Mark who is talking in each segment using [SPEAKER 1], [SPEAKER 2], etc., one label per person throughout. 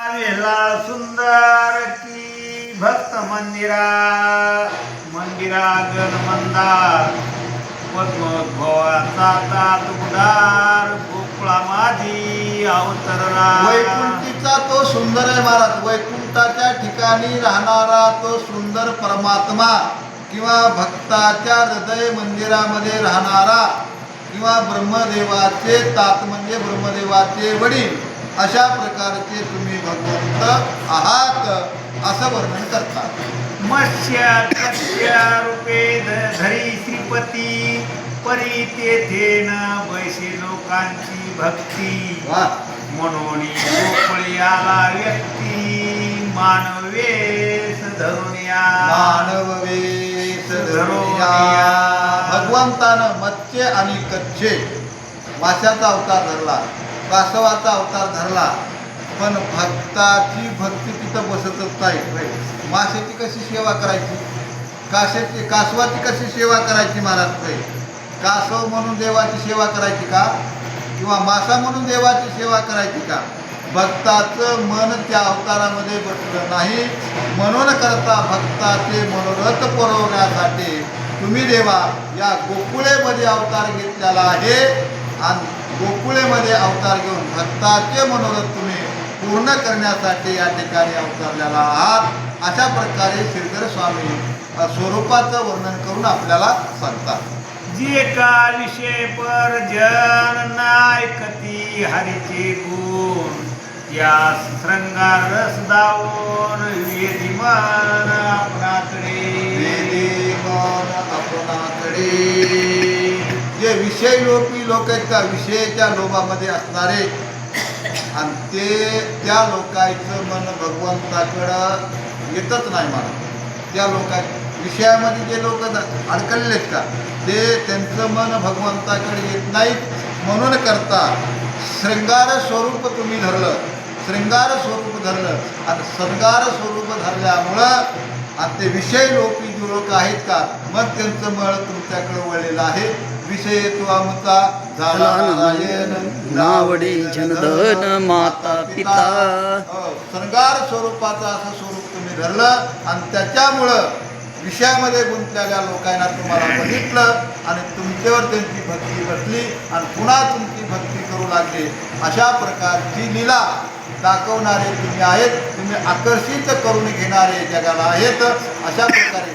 [SPEAKER 1] आलेला सुंदर की भक्त मंदिरा मंदिरागण मंदार पद्मोद्भवाचा तात उदार गोकुळा माझी अवतरला.
[SPEAKER 2] वैकुंठीचा तो सुंदर आहे महाराज. वैकुंठाच्या ठिकाणी राहणारा तो सुंदर परमात्मा किंवा भक्ताच्या हृदय मंदिरामध्ये राहणारा किंवा ब्रह्मदेवाचे तात म्हणजे ब्रह्मदेवाचे वडील अशा प्रकारचे तुम्ही भगवंत आहात असं वर्णन करतात.
[SPEAKER 1] मत्स्य रूपे धरी श्रीपती परी तेथेन बैसे लोकांची भक्ती. म्हणून गोकुळी आला व्यक्ती मानवेस धरून या
[SPEAKER 2] मानव वेश धरुनिया. भगवंतानं मत्स्य आणि कच्छे माशाचा अवतार धरला. कासवाचा अवतार धरला पण भक्ताची भक्ती तिथं बसतच नाही. माशाची कशी सेवा करायची? काशाची कासवाची कशी सेवा करायची महाराज? काही कासव म्हणून देवाची सेवा करायची का? किंवा मासा म्हणून देवाची सेवा करायची का? भक्ताचं मन त्या अवतारामध्ये बसलं नाही. म्हणून करता भक्ताचे मनोरथ पुरवण्यासाठी तुम्ही देवा या गोकुळेमध्ये अवतार घेतलेला आहे. आणि गोकुळेमध्ये अवतार घेऊन भक्ताचे मनोरथ तुम्ही पूर्ण करण्यासाठी या ठिकाणी अवतरलेला आहात. अशा प्रकारे श्रीधर स्वामी स्वरूपाचं वर्णन करून आपल्याला सांगतात.
[SPEAKER 1] जे विषय पर जन नायकती हरीचे गुण या श्रंगार रस दावून वेदी मन आपणाकडे.
[SPEAKER 2] वेदी मन आपणाकडे. जे विषयलोपी लोक आहेत का विषयाच्या लोभामध्ये असणारे. आणि ते त्या लोकांचं मन भगवंताकडं येतच नाही मला. त्या लोका विषयामध्ये जे लोक अडकलेत आहेत का ते त्यांचं मन भगवंताकडे येत नाहीत. म्हणून करता श्रृंगार स्वरूप तुम्ही धरलं. शृंगार स्वरूप धरलं. आणि श्रृंगार स्वरूप धरल्यामुळं आणि ते विषय लोपी लोक आहेत का मग त्यांचं मळ तुमच्याकडे वळलेलं आहे. विषय तो आमचा झाला नारायण
[SPEAKER 3] नावडे जनधन माता पिता.
[SPEAKER 2] हो, शृंगार स्वरूपाचं असं स्वरूप तुम्ही धरलं आणि त्याच्यामुळं विषयामध्ये गुंतलेल्या लोकांना तुम्हाला बघितलं आणि तुमच्यावर त्यांची भक्ती बसली आणि पुन्हा तुमची भक्ती करू लागले. अशा प्रकारची लीला दाखवणारे तुम्ही आहेत. तुम्ही आकर्षित करून घेणारे जगाला आहेत. अशा प्रकारे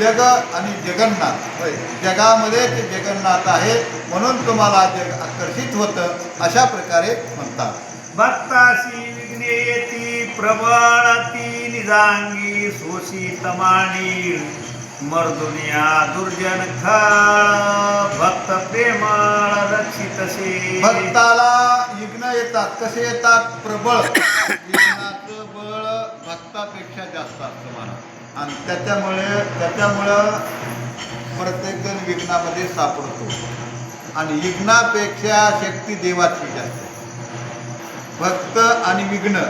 [SPEAKER 2] जग आणि जगन्नाथ. जगामध्ये ते जगन्नाथ आहे म्हणून तुम्हाला जग आकर्षित होतं अशा प्रकारे म्हणतात.
[SPEAKER 1] भक्ताशी विघ्ने येती प्रबळ ती निजांगी सोशी तमाणी मर्दुनिया दुर्जन खळ भक्त प्रेमळ रक्षितसे
[SPEAKER 2] भक्ताला विघ्न येतात. कसे येतात? प्रबळ. विघ्नाचं बळ भक्तापेक्षा जास्त असतं मला आणि त्याच्यामुळे त्याच्यामुळं प्रत्येक जण विघ्नामध्ये सापडतो. आणि विघ्नापेक्षा शक्ती देवाची जास्त. भक्त आणि विघ्न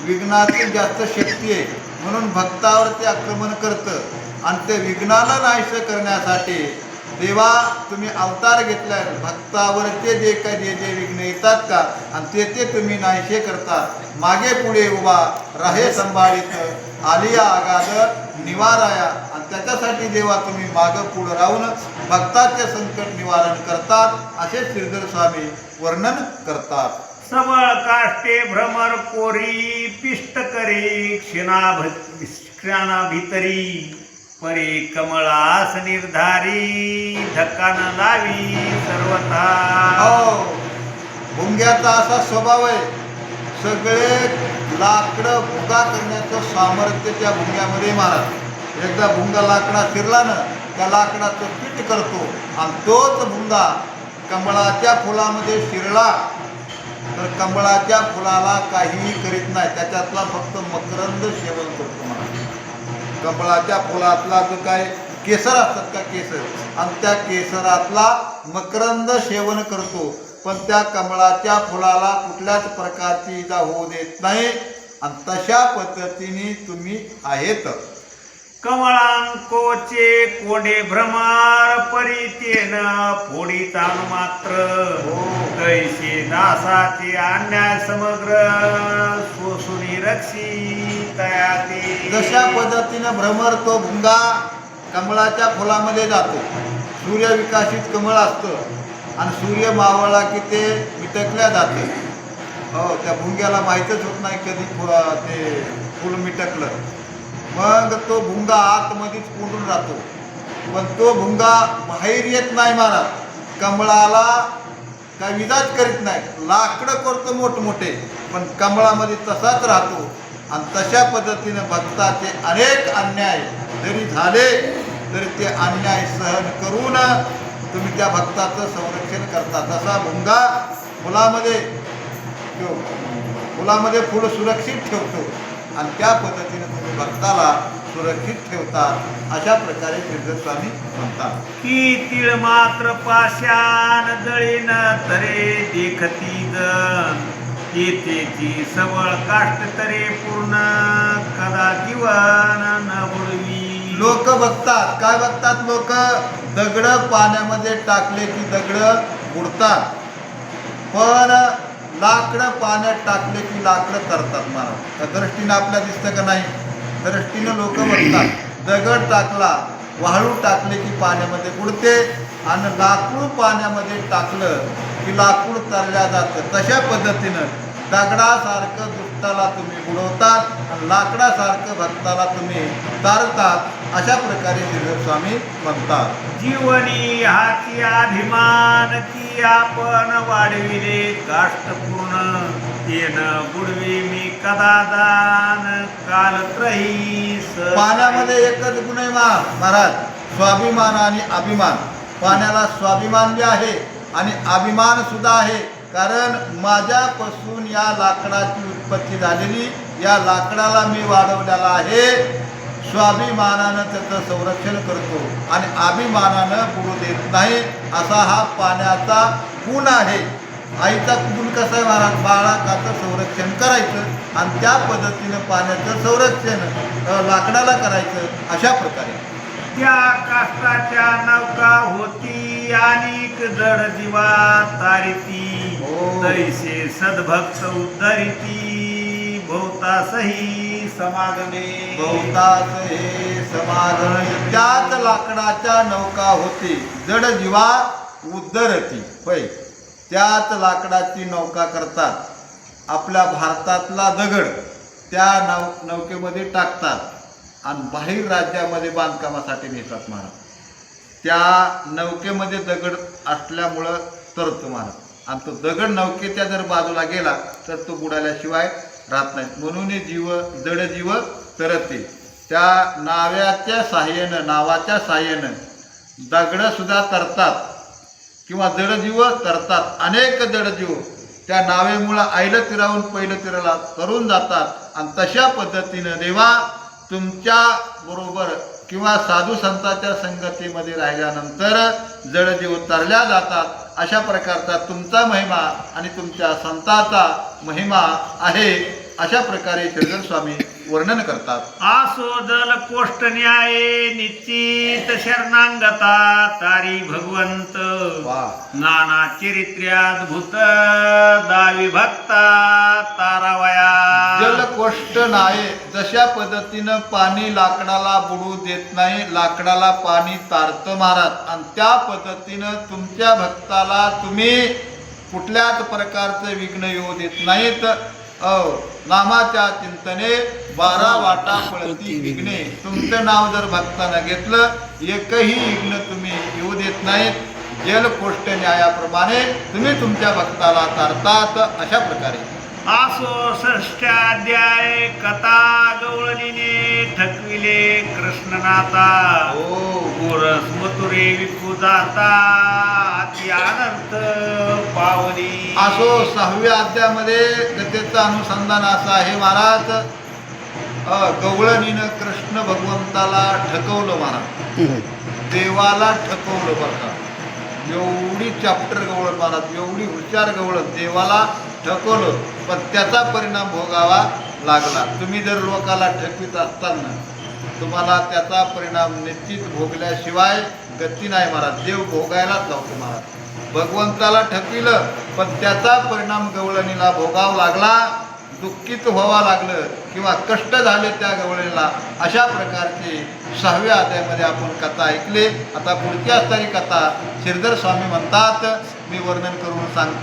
[SPEAKER 2] विघ्नाची जास्त शक्ती आहे. म्हणून भक्तावर ते आक्रमण करतं. आणि ते विघ्नाला नाहीस करण्यासाठी देवा तुम्ही अवतार घेतलाय. भक्तावरचे जे काही जे जे विघ्न येतात का आणि ते ते तुम्ही नाहीशे करता मागे पुढे उभा राहे संभाळीत. आलिया आगाद निवाराया. आणि त्याच्यासाठी देवा तुम्ही मागं पुढं राहून भक्ताचे संकट निवारण करतात असे श्रीधर स्वामी वर्णन करतात.
[SPEAKER 1] सबळ काष्टे भ्रमर कोरी पिष्ट करी क्षणा क्षणा भितरी परी कमळास निर्धारी धक्का न लावी सर्वथा.
[SPEAKER 2] हो भुंग्याचा असा स्वभाव आहे. सगळे लाकडं भुगा करण्याचं सामर्थ्य त्या भुंग्यामध्ये महाराज. एकदा भुंगा लाकडा फिरला ना त्या लाकडाचं पीठ करतो आणि तोच भुंगा कमळाच्या फुलामध्ये शिरला तर कमळाच्या फुलाला काहीही करीत नाही. त्याच्यातला फक्त मकरंद सेवन करतो कमळाच्या फुलातला जो काय केसर असतात का केसर आणि त्या केसरातला मकरंद सेवन करतो. पण त्या कमळाच्या फुलाला कुठल्याच प्रकारची इजा होऊ देत नाही आणि तशा पद्धतीने तुम्ही आहेत.
[SPEAKER 1] कमळांकोचे कोडे भ्रमार परितेन फोडीता मात्र. कैसे दासाचे अन्याय समग्र सोसुनी रक्षी
[SPEAKER 2] जशा पद्धतीनं भ्रमर तो भुंगा कमळाच्या फुलामध्ये जातो. सूर्य विकसित कमळ असतं. आणि सूर्य मावळला की ते मिटकल्या जाते. हो त्या भुंग्याला माहीतच होत नाही कधी फु- ते फुल मिटकलं. मग तो भुंगा आतमध्येच कोंडून राहतो पण तो भुंगा बाहेर येत नाही महाराज कमळाला काय विजाच करीत नाही. लाकडं करतो मोठमोठे. पण कमळामध्ये तसाच राहतो. आणि तशा पद्धतीनं भक्ताचे अनेक अन्याय जरी झाले तरी ते अन्याय सहन करून तुम्ही त्या भक्ताचं संरक्षण करता. तसा भुंगा फुलामध्ये फुलामध्ये फुल सुरक्षित ठेवतो. आणि त्या पद्धतीने तुम्ही भक्ताला सुरक्षित ठेवता अशा प्रकारे शिर्जन स्वामी म्हणतात.
[SPEAKER 1] की तिळ मात्र पाषाण जळीन तरे देखती जण येतेची सबळ काष्ट तरी पूर्ण कदा जीवन न बुडवी.
[SPEAKER 2] लोक बघतात. काय बघतात लोक? दगड पाण्यामध्ये टाकले की दगड बुडतात. पण लाकडं पाण्यात टाकले की लाकडं तरतात महाराज त्या दृष्टीनं आपल्या दिसतं का नाही? दृष्टीनं लोक बघतात. दगड टाकला वाळू टाकले की पाण्यामध्ये बुडते आणि लाकूड पाण्यामध्ये टाकलं की लाकूड तरल्या जातं. तशा पद्धतीनं दगडासारखं दुष्टाला तुम्ही बुडवतात आणि लाकडासारखं भक्ताला तुम्ही तारतात अशा प्रकारे स्वामी म्हणतात.
[SPEAKER 1] जीवनी हाती अभिमान की आपण वाढविले काष्टपूर्ण. तेन बुडवी मी कदा दान कालत्रही स-
[SPEAKER 2] पाण्यामध्ये एकच गुण आहे मा- महाराज स्वाभिमान आणि अभिमान. पाण्याला स्वाभिमान बी आहे. आणि अभिमान सुद्धा आहे. कारण माझ्यापासून या लाकडाची उत्पत्ती झालेली या लाकडाला मी वाढवलेला आहे. स्वाभिमानानं त्याचं संरक्षण करतो आणि अभिमानानं बुडू देत नाही असा हा पाण्याचा गुण आहे. आईचा गुण कसा आहे महाराज? बाळाकाचं संरक्षण करायचं आणि त्या पद्धतीनं पाण्याचं संरक्षण लाकडाला करायचं अशा प्रकारे.
[SPEAKER 1] त्या काष्टाच्या नौका होती आणि जड जीवा तारिती. तैसे सद्भक्त उद्धरिती. बहुतासही समागमे.
[SPEAKER 2] बहुतास समागम. त्याच लाकडाच्या नौका होती. जड जीवा उद्धरती. होय. त्याच लाकडाची नौका करतात. आपल्या भारतातला दगड त्या नौ नौकेमध्ये टाकतात. आणि बाहेर राज्यामध्ये बांधकामासाठी नेतात महाराज. त्या नौकेमध्ये दगड असल्यामुळं तरतो महाराज. आणि तो दगड नौकेच्या जर बाजूला गेला तर तो बुडाल्याशिवाय राहत नाही. म्हणून जीव जडजीव तरते त्या नाव्याच्या साह्यानं नावाच्या साह्यानं दगडंसुद्धा तरतात. किंवा जडजीव तरतात. अनेक जडजीव त्या नावेमुळं आईलं तिरावून पहिलं तिराला तरून जातात. आणि तशा पद्धतीनं देवा तुमच्या बरोबर किंवा साधू संतांच्या संगतीमध्ये राहिल्यानंतर जडजीव तरल्या जातात अशा प्रकारचा तुमचा महिमा आणि तुमच्या संताचा महिमा आहे अशा प्रकारे श्रीधर स्वामी वर्णन करतात.
[SPEAKER 1] आसो दल कोष्ट न्याय निश्चित शरणांगता तारी भगवंत.
[SPEAKER 2] वा.
[SPEAKER 1] नाना चरित्र्याद्भुत दावी भक्ता तारावया.
[SPEAKER 2] जलकोष्ट नाही जशा पद्धतीनं पाणी लाकडाला बुडू देत नाही लाकडाला पाणी तारतं महाराज आणि त्या पद्धतीनं तुमच्या भक्ताला तुम्ही कुठल्याच प्रकारचं विघ्न येऊ देत नाहीत. अ नामाच्या चिंतने बारा वाटा पळती विघ्ने. तुमचं नाव जर भक्तानं घेतलं एकही विघ्न तुम्ही येऊ देत नाहीत. जलकोष्ट न्यायाप्रमाणे तुम्ही तुमच्या भक्ताला तारतात अशा प्रकारे.
[SPEAKER 1] आसो षष्ठाध्याय कथा गवळणीने ठकविले कृष्णनाथा गोरस मथुरे विकू जाता. अति अनंत पावली
[SPEAKER 2] असो सहाव्या अध्यामध्ये गतेचं अनुसंधान असं आहे महाराज अ, गवळणीनं कृष्ण भगवंताला ठकवलं महाराज. देवाला ठकवलं बरं का एवढी चॅप्टर गवळत महाराज एवढी हुशार गवळत देवाला ठकवलं पण त्याचा परिणाम भोगावा लागला तुम्ही जर लोकाला ठकवित असताना तुम्हाला त्याचा परिणाम निश्चित भोगल्याशिवाय गती नाही महाराज देव भोगायलाच लावतो महाराज भगवंताला ठकविलं पण त्याचा परिणाम गवळणीला भोगावा लागला दुःखीत व्हावा लागलं किंवा कष्ट झाले त्या गवळेला अशा प्रकारची सहाव्या अध्यायामध्ये आपण कथा ऐकली. आता पुढची असणारी कथा श्रीधर स्वामी म्हणतात. मी वर्णन करून सांगतो.